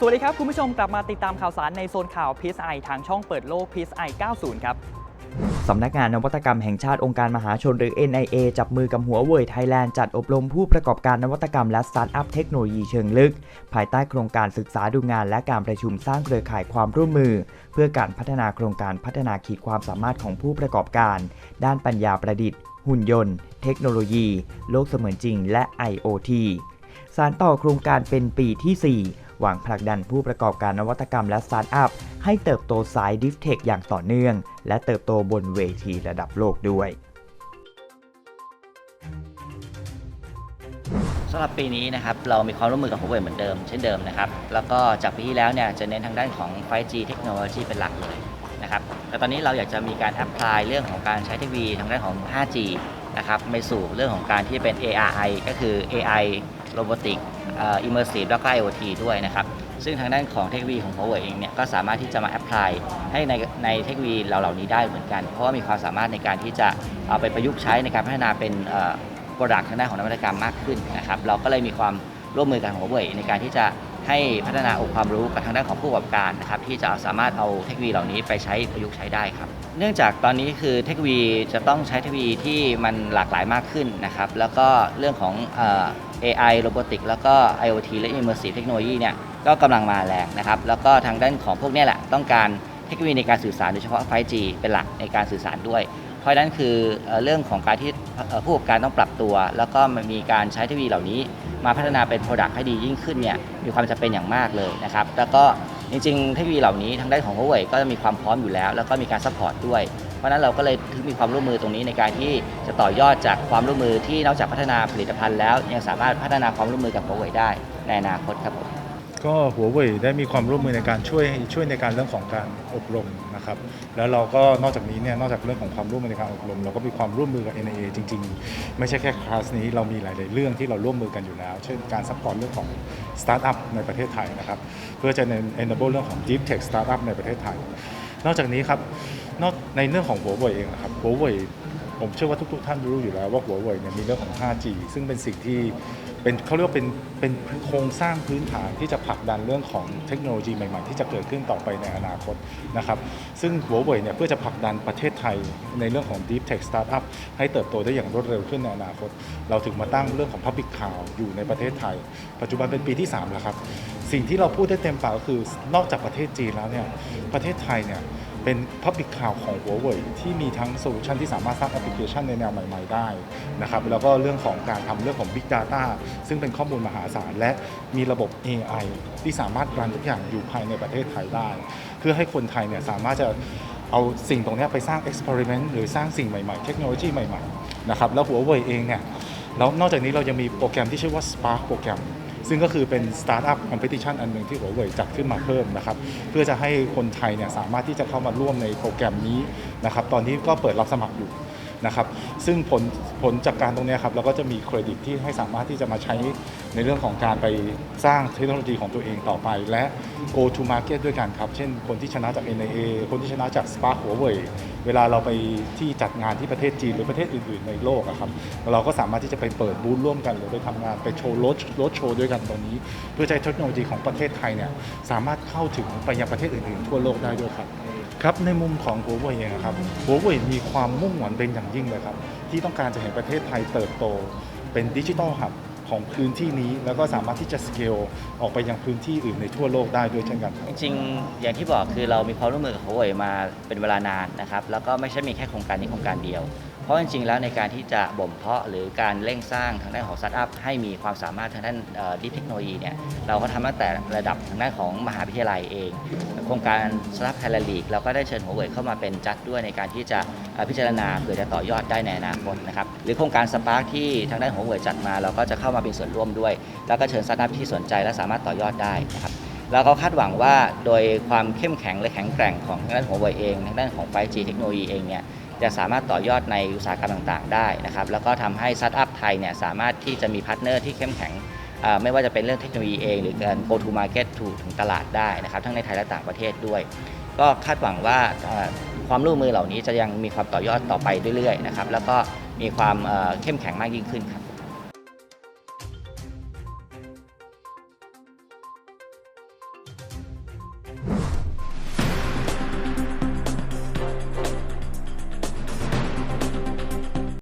สวัสดีครับ คุณผู้ชมกลับมาติดตามข่าวสารในโซนข่าว PSI ทางช่องเปิดโลก PSI 90 ครับสำนักงานนวัตกรรมแห่งชาติองค์การมหาชนหรือ NIA จับมือกับหัวเว่ยไทยแลนด์จัดอบรมผู้ประกอบการนวัตกรรมและสตาร์ทอัพเทคโนโลยีเชิงลึก ภายใต้โครงการศึกษาดูงานและการประชุมสร้างเครือข่ายความร่วมมือ เพื่อการพัฒนาโครงการพัฒนาขีดความสามารถของผู้ประกอบการ ด้านปัญญาประดิษฐ์ หุ่นยนต์ เทคโนโลยี โลกเสมือนจริง และ IoT สารต่อโครงการเป็นปีที่ 4 หวังผลักดันผู้ประกอบการนวัตกรรมและสตาร์ทอัพ ให้เติบโตสายดิฟเทคอย่างต่อเนื่อง และเติบโตบนเวทีระดับโลกด้วยสำหรับปีนี้นะครับเรามีความร่วมมือกับ Huawei เหมือนเดิมเช่นเดิมนะครับแล้วก็จากปีที่แล้วเนี่ยจะเน้นทางด้านของ 5G เทคโนโลยีเป็นหลักเลยนะครับแต่ตอนนี้เราอยากจะมีการแอพพลายเรื่องของการใช้เทคโนโลยีทางด้านของ 5G นะครับไปสู่เรื่องของการที่เป็น ARI ก็คือ AI Robotic เอ่อ Immersive แล้วก็ IoT ด้วยนะครับ ซึ่งทางด้านของเทคโนโลยีของ Huawei เองเนี่ยก็สามารถที่จะมาแอพพลายให้ในในเทคโนโลยีเหล่านี้ได้เหมือนกัน เพราะว่ามีความสามารถในการที่จะเอาไปประยุกต์ใช้ในการพัฒนาเป็นโปรดักต์ทางด้านของนวัตกรรมมากขึ้นนะครับเราก็เลยมีความร่วมมือกันของ Huawei ในการที่จะให้พัฒนาองค์ความรู้กับทางด้านของผู้ประกอบการนะครับที่จะสามารถเอาเทคโนโลยีเหล่านี้ไปใช้ประยุกต์ใช้ได้ครับ เนื่องจากตอนนี้คือเทคโนโลยีจะต้องใช้เทคโนโลยีที่มันหลากหลายมากขึ้นนะครับ แล้วก็เรื่องของเอ่อ AI Robotic แล้วก็ IoT และ Immersive Technology เนี่ยก็กำลังมาแรงนะครับ แล้วก็ทางด้านของพวกนี้แหละต้องการเทคโนโลยีในการสื่อสารโดยเฉพาะ 5G เป็นหลักในการสื่อสารด้วย เพราะนั้นคือเอเรื่องของการที่ผู้ประกอบการต้องปรับตัว แล้วก็มีการใช้เทคโนโลยีเหล่านี้ มาพัฒนาเป็น Product ให้ดียิ่งขึ้นเนี่ยมีความจำเป็นอย่างมากเลยนะครับ แล้วก็ จริงๆเทคโนโลยีเหล่านี้ทางด้านของ Huawei ก็จะมีความพร้อมอยู่แล้ว แล้วก็มีการซัพพอร์ตด้วย เพราะฉะนั้นเราก็เลยถึงมีความร่วมมือตรงนี้ในการที่จะต่อยอดจากความร่วมมือที่นอกจากพัฒนาผลิตภัณฑ์แล้วยังสามารถพัฒนาความร่วมมือกับ Huawei ได้ในอนาคตครับผม ก็หัวเว่ยได้มีความร่วมมือในการช่วยช่วยในการเรื่องของการอบรมนะครับ แล้วเราก็นอกจากนี้เนี่ยนอกจากเรื่องของความร่วมมือในการอบรม เราก็มีความร่วมมือกับ NIA จริง ๆ ไม่ใช่แค่คลาสนี้เรามีหลาย ๆ เรื่องที่เราร่วมมือกันอยู่แล้ว เช่นการซัพพอร์ตเรื่องของสตาร์ทอัพในประเทศไทยนะครับเพื่อจะ enable เรื่องของ deep tech startup ในประเทศไทย นอกจากนี้ครับนอกในเรื่องของหัวเว่ยเองนะครับหัวเว่ยผมเชื่อว่าทุก ๆ ท่านรู้อยู่แล้วว่าหัวเว่ยเนี่ยมีเรื่องของ 5G ซึ่งเป็นสิ่งที่ เป็นเขาเรียกว่าเป็นเป็นโครงสร้างพื้นฐานที่จะผลักดันเรื่องของเทคโนโลยีใหม่ๆ ที่จะเกิดขึ้นต่อไปในอนาคตนะครับซึ่งหัวเว่ยเนี่ยเพื่อจะผลักดันประเทศไทยในเรื่องของ Deep Tech Startup ให้เติบโตได้อย่างรวดเร็วขึ้นในอนาคต เราถึงมาตั้งเรื่องของ Public Cloud อยู่ในประเทศไทย ปัจจุบันเป็นปีที่ 3 แล้วครับ สิ่งที่เราพูดได้เต็มปากก็คือนอกจากประเทศจีนแล้วเนี่ยประเทศไทยเนี่ย เป็น Public Cloud ของหัวเว่ยที่มีทั้งโซลูชันที่สามารถสร้างแอปพลิเคชันในแนวใหม่ๆได้นะครับแล้วก็เรื่องของการทำเรื่องของ Big Data ซึ่งเป็นข้อมูลมหาศาล และมีระบบ AI ที่สามารถรันทุกอย่างอยู่ภายในประเทศไทยได้ เพื่อให้คนไทยเนี่ยสามารถจะเอาสิ่งตรงนี้ไปสร้าง experiment หรือสร้างสิ่งใหม่ๆ เทคโนโลยีใหม่ๆนะครับแล้วหัวเว่ยเองเนี่ยแล้วนอกจากนี้เรายังมีโปรแกรมที่ชื่อว่า Spark โปรแกรม ซึ่งก็คือเป็นสตาร์ทอัพคอมเพติชันอันหนึ่งที่หัวเว่ยจัดขึ้นมาเพิ่มนะครับเพื่อจะให้คนไทยเนี่ยสามารถที่จะเข้ามาร่วมในโปรแกรมนี้นะครับตอนนี้ก็เปิดรับสมัครอยู่ นะครับซึ่งผลผลจากการตรงนี้ครับเราก็จะมีเครดิตที่ให้สามารถที่จะมาใช้ในเรื่องของการไปสร้างเทคโนโลยีของตัวเองต่อไป และ go to market ด้วยกันครับ เช่นคนที่ชนะจาก NIA คนที่ชนะจาก Spark หัวเว่ยเวลาเราไปที่จัดงานที่ประเทศจีนหรือประเทศอื่น ๆ ในโลกอะครับเราก็สามารถที่จะไปเปิดบูธร่วมกัน หรือไปทำงานไปโชว์รถรถโชว์ด้วยกันตรงนี้ เพื่อใช้เทคโนโลยีของประเทศไทยเนี่ยสามารถเข้าถึงไปยังประเทศอื่น ๆ ทั่วโลกได้ด้วยครับ ครับในมุมของหัวเว่ยเองอะครับหัวเว่ยมีความมุ่งหวังเป็นอย่างยิ่งเลยครับ ที่ต้องการจะเห็นประเทศไทยเติบโต เป็นดิจิทัลหับของพื้นที่นี้ แล้วก็สามารถที่จะสเกลออกไปยังพื้นที่อื่นในทั่วโลกได้ด้วยเช่นกันจริงๆ อย่างที่บอกคือเรามีความร่วมมือกับหัวเว่ยมาเป็นเวลานานนะครับ แล้วก็ไม่ใช่มีแค่โครงการนี้โครงการเดียว เพราะจริงๆแล้วในการที่จะบ่มเพาะหรือการเร่งสร้างทางด้านของสตาร์ทอัพให้มีความสามารถทางด้านดิเทคโนโลยีเนี่ยเราก็ทำตั้งแต่ระดับทางด้านของมหาวิทยาลัยเอง โครงการสตาร์ทอัพไทยแลนด์ลีกเราก็ได้เชิญ Huawei เข้ามาเป็นจัดด้วยในการที่จะพิจารณาเพื่อจะต่อยอดได้ในอนาคตนะครับหรือโครงการสปาร์คที่ทางด้านของ Huawei จัดมา เราก็จะเข้ามาเป็นส่วนร่วมด้วย แล้วก็เชิญสตาร์ทอัพที่สนใจและสามารถต่อยอดได้นะครับแล้วก็คาดหวังว่าโดยความเข้มแข็งและแข็งแกร่งของทางด้านของ Huawei เองทางด้านของ 5G เทคโนโลยีเองเนี่ย จะสามารถต่อยอดในอุตสาหกรรมต่างๆ ได้นะครับ แล้วก็ทำให้สตาร์ทอัพไทยเนี่ยสามารถที่จะมีพาร์ทเนอร์ที่เข้มแข็งไม่ว่าจะเป็นเรื่องเทคโนโลยีเอง หรือการ go to market ถูกถึงตลาดได้นะครับ ทั้งในไทยและต่างประเทศด้วย ก็คาดหวังว่าความร่วมมือเหล่านี้จะยังมีความต่อยอดต่อไปเรื่อยๆนะครับแล้วก็มีความเข้มแข็งมากยิ่งขึ้นครับ